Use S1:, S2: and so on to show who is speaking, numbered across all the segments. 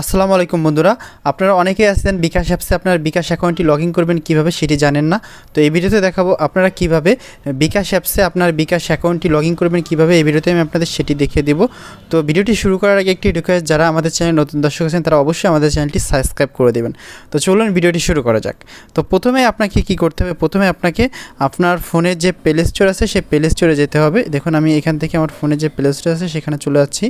S1: আসসালামু আলাইকুম বন্ধুরা, আপনারা অনেকেই আছেন বিকাশ অ্যাপসে আপনার বিকাশ অ্যাকাউন্টটি লগ ইন করবেন, কীভাবে সেটি জানেন না। তো এই ভিডিওতে দেখাবো আপনারা কীভাবে বিকাশ অ্যাপসে আপনার বিকাশ অ্যাকাউন্টটি লগ ইন করবেন, কীভাবে এই ভিডিওতে আমি আপনাদের সেটি দেখিয়ে দেবো। তো ভিডিওটি শুরু করার আগে একটি রিকোয়েস্ট যারা আমাদের চ্যানেল নতুন দর্শক আছেন, তারা অবশ্যই আমাদের চ্যানেলটি সাবস্ক্রাইব করে দেবেন। তো চলুন ভিডিওটি শুরু করা যাক। তো প্রথমে আপনাকে কি করতে হবে? প্রথমে আপনাকে আপনার ফোনের যে প্লে স্টোর আছে, সেই প্লে স্টোরে যেতে হবে। দেখুন, আমি এখান থেকে আমার ফোনের যে প্লে স্টোর আছে, সেখানে চলে যাচ্ছি।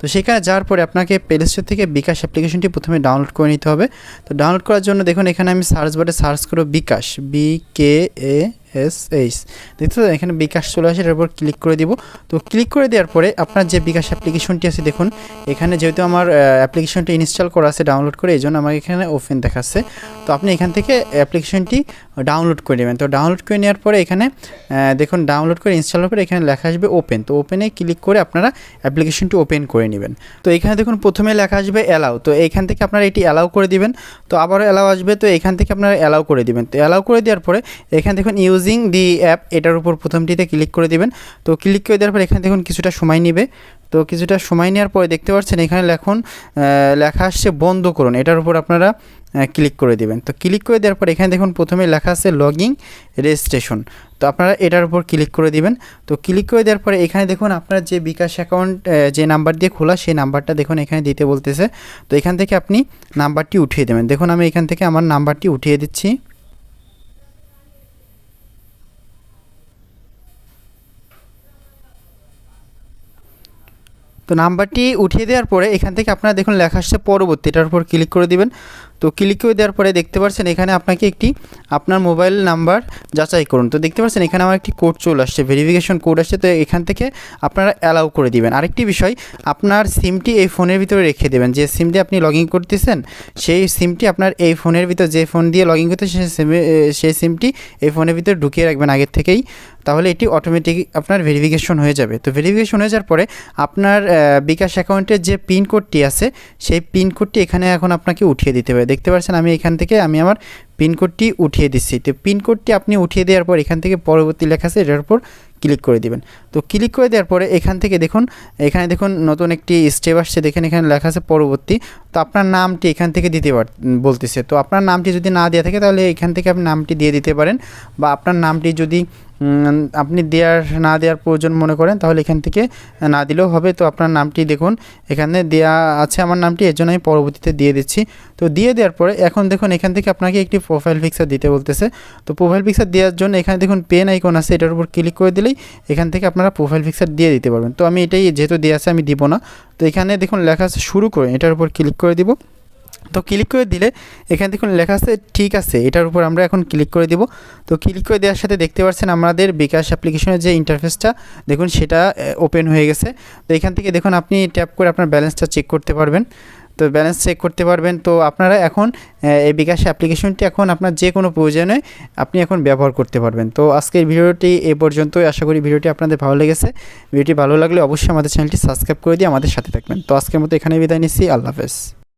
S1: তো সেখানে যাওয়ার পরে আপনাকে প্লে স্টোর থেকে বিকাশ অ্যাপ্লিকেশনটি প্রথমে ডাউনলোড করে নিতে হবে। তো ডাউনলোড করার জন্য দেখুন, এখানে আমি সার্চ বারে সার্চ করব bKash B K A S H দেখতে এখানে বিকাশ চলে আসে এটার উপর ক্লিক করে দিব। তো ক্লিক করে দেওয়ার পরে আপনার যে বিকাশ অ্যাপ্লিকেশনটি আছে, দেখুন, এখানে যেহেতু আমার অ্যাপ্লিকেশনটি ইনস্টল করা আছে ডাউনলোড করে, এই জন্য আমাকে এখানে ওপেন দেখাচ্ছে। তো আপনি এখান থেকে অ্যাপ্লিকেশনটি ডাউনলোড করে নেবেন। তো ডাউনলোড করে নেওয়ার পরে এখানে দেখুন ডাউনলোড করে ইনস্টল করে এখানে লেখা আসবে ওপেন তো ওপেনে ক্লিক করে আপনারা অ্যাপ্লিকেশনটি ওপেন করে নেবেন। তো এখানে দেখুন, প্রথমে লেখা আসবে অ্যালাউ তো এখান থেকে আপনারা এটি অ্যালাউ করে দিবেন। তো আবারও অ্যালাউ আসবে। তো এখান থেকে আপনারা অ্যালাউ করে দিবেন। তো অ্যালাউ করে দেওয়ার পরে এখানে দেখুন ইউজিং দি অ্যাপ এটার উপর প্রথমটিতে ক্লিক করে দিবেন। তো ক্লিক করে দেওয়ার পর এখানে দেখুন, কিছুটা সময় নেবে। তো কিছুটা সময় নেওয়ার পরে দেখতে পাচ্ছেন, এখানে লেখুন লেখা আসছে বন্ধ করুন। এটার উপর আপনারা ক্লিক করে দিবেন। তো ক্লিক করে দেওয়ার পর এখানে দেখুন প্রথমে লেখা আছে লগিং রেজিস্ট্রেশন তো আপনারা এটার উপর ক্লিক করে দিবেন। তো ক্লিক করে দেওয়ার পরে এখানে দেখুন আপনার যে বিকাশ অ্যাকাউন্ট যে নাম্বার দিয়ে খোলা সেই নাম্বারটা দেখুন এখানে দিতে বলতেছে। তো এখান থেকে আপনি নাম্বারটি উঠিয়ে দেবেন। দেখুন আমি এখান থেকে আমার নাম্বারটি উঠিয়ে দিচ্ছি। তো নাম্বারটি উঠিয়ে দেওয়ার পরে এখান থেকে আপনারা দেখুন লেখা আসছে পরবর্তী। এটার উপর ক্লিক করে দিবেন। তো ক্লিক করে দেওয়ার পরে দেখতে পাচ্ছেন এখানে আপনাকে একটি আপনার মোবাইল নাম্বার যাচাই করুন। তো দেখতে পাচ্ছেন এখানে আমার একটি কোড চলে আসছে ভেরিফিকেশন কোড আসছে। তো এখান থেকে আপনারা অ্যালাউ করে দিবেন। আরেকটি বিষয়, আপনার সিমটি এই ফোনের ভিতরে রেখে দেবেন। যে সিম দিয়ে আপনি লগ ইন করতেছেন, সেই সিমটি আপনার এই ফোনের ভিতর যে ফোন দিয়ে লগ ইন করতেছেন, সেই সিমে সেই সিমটি এই ফোনের ভিতরে ঢুকিয়ে রাখবেন আগের থেকেই। তাহলে এটি অটোমেটিক আপনার ভেরিফিকেশন হয়ে যাবে। তো ভেরিফিকেশন হয়ে যাওয়ার পরে আপনার বিকাশ অ্যাকাউন্টের যে পিন কোডটি আছে, সেই পিন কোডটি এখানে এখন আপনাকে উঠিয়ে দিতে হবে। দেখতে পাচ্ছেন আমি এখান থেকে আমি আমার পিনকোডটি উঠিয়ে দিচ্ছি। তো পিনকোডটি আপনি উঠিয়ে দেওয়ার পর এখান থেকে পরবর্তী লেখা আছে, এটার উপর ক্লিক করে দিবেন। তো ক্লিক করে দেওয়ার পরে এখান থেকে দেখুন, এখানে দেখুন নতুন একটি স্টেপ আসছে, দেখেন এখানে লেখা আছে পরবর্তী। তো আপনার নামটি এখান থেকে দিতে পার, বলতেছে। তো আপনার নামটি যদি না দেওয়া থাকে, তাহলে এখান থেকে আপনি নামটি দিয়ে দিতে পারেন। বা আপনার নামটি যদি আপনি দেওয়ার, না দেওয়ার প্রয়োজন মনে করেন, তাহলে এখান থেকে না দিলেও হবে। তো আপনার নামটি দেখুন, এখানে দেয়া আছে আমার নামটি, এর জন্য আমি পরবর্তীতে দিয়ে দিচ্ছি। তো দিয়ে দেওয়ার পরে, এখন দেখুন, এখান থেকে আপনাকে একটি প্রোফাইল পিকচার দিতে বলতেছে। তো প্রোফাইল পিকচার দেওয়ার জন্য এখানে দেখুন পেন আইকন আছে, এটার উপর ক্লিক করে দিলেই এখান থেকে আপনারা প্রোফাইল পিকচার দিয়ে দিতে পারবেন। তো আমি এটাই যেহেতু দেওয়া আছে, আমি দিব না। তো এখানে দেখুন, লেখা আছে, শুরু করে এটার উপর ক্লিক করে দিব। তো ক্লিক করে দিলে এখানে দেখুন লেখা আছে, ঠিক আছে, এটার উপর আমরা এখন ক্লিক করে দিব। তো ক্লিক করে দেওয়ার সাথে দেখতে পাচ্ছেন আমাদের বিকাশ অ্যাপ্লিকেশনের যে ইন্টারফেসটা দেখুন সেটা ওপেন হয়ে গেছে। তো এখান থেকে দেখুন আপনি ট্যাপ করে আপনার ব্যালেন্সটা চেক করতে পারবেন। তো ব্যালেন্স চেক করতে পারবেন। তো আপনারা এখন এই বিকাশ অ্যাপ্লিকেশনটি এখন আপনার যে কোনো প্রয়োজনে আপনি এখন ব্যবহার করতে পারবেন। তো আজকের ভিডিওটি এ পর্যন্তই। আশা করি ভিডিওটি আপনাদের ভালো লেগেছে। ভিডিওটি ভালো লাগলে অবশ্যই আমাদের চ্যানেলটি সাবস্ক্রাইব করে দিয়ে আমাদের সাথে থাকবেন। তো আজকের মতো এখানে বিদায় নিচ্ছি। আল্লাহ হাফেজ।